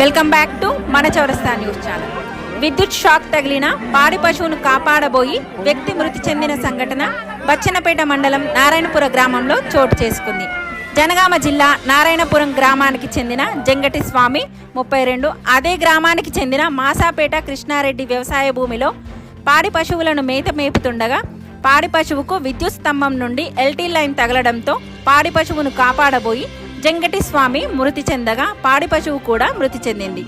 Welcome back to మన చౌరస్తా news channel. విద్యుత్ షాక్ తగిలిన పాడి పశువును కాపాడబోయి వ్యక్తి మృతి చెందిన సంఘటన బచ్చనపేట మండలం నారాయణపుర గ్రామంలో చోటు చేసుకుంది. జనగామ జిల్లా నారాయణపురం గ్రామానికి చెందిన జంగటి స్వామి ముప్పై రెండు అదే గ్రామానికి చెందిన మాసాపేట కృష్ణారెడ్డి వ్యవసాయ భూమిలో పాడి పశువులను మేత మేపుతుండగా పాడి పశువుకు విద్యుత్ స్తంభం నుండి ఎల్టీ లైన్ తగలడంతో పాడి పశువును కాపాడబోయి జంగటి స్వామి మృతి చెందగా పాడి పశువు కూడా మృతి చెందింది.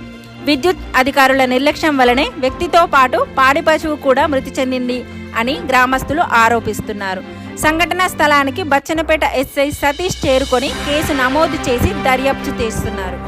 విద్యుత్ అధికారుల నిర్లక్ష్యం వలనే వ్యక్తితో పాటు పాడి పశువు కూడా మృతి చెందింది అని గ్రామస్తులు ఆరోపిస్తున్నారు. సంఘటనా స్థలానికి బచ్చనపేట ఎస్ఐ సతీష్ చేరుకొని కేసు నమోదు చేసి దర్యాప్తు చేస్తున్నారు.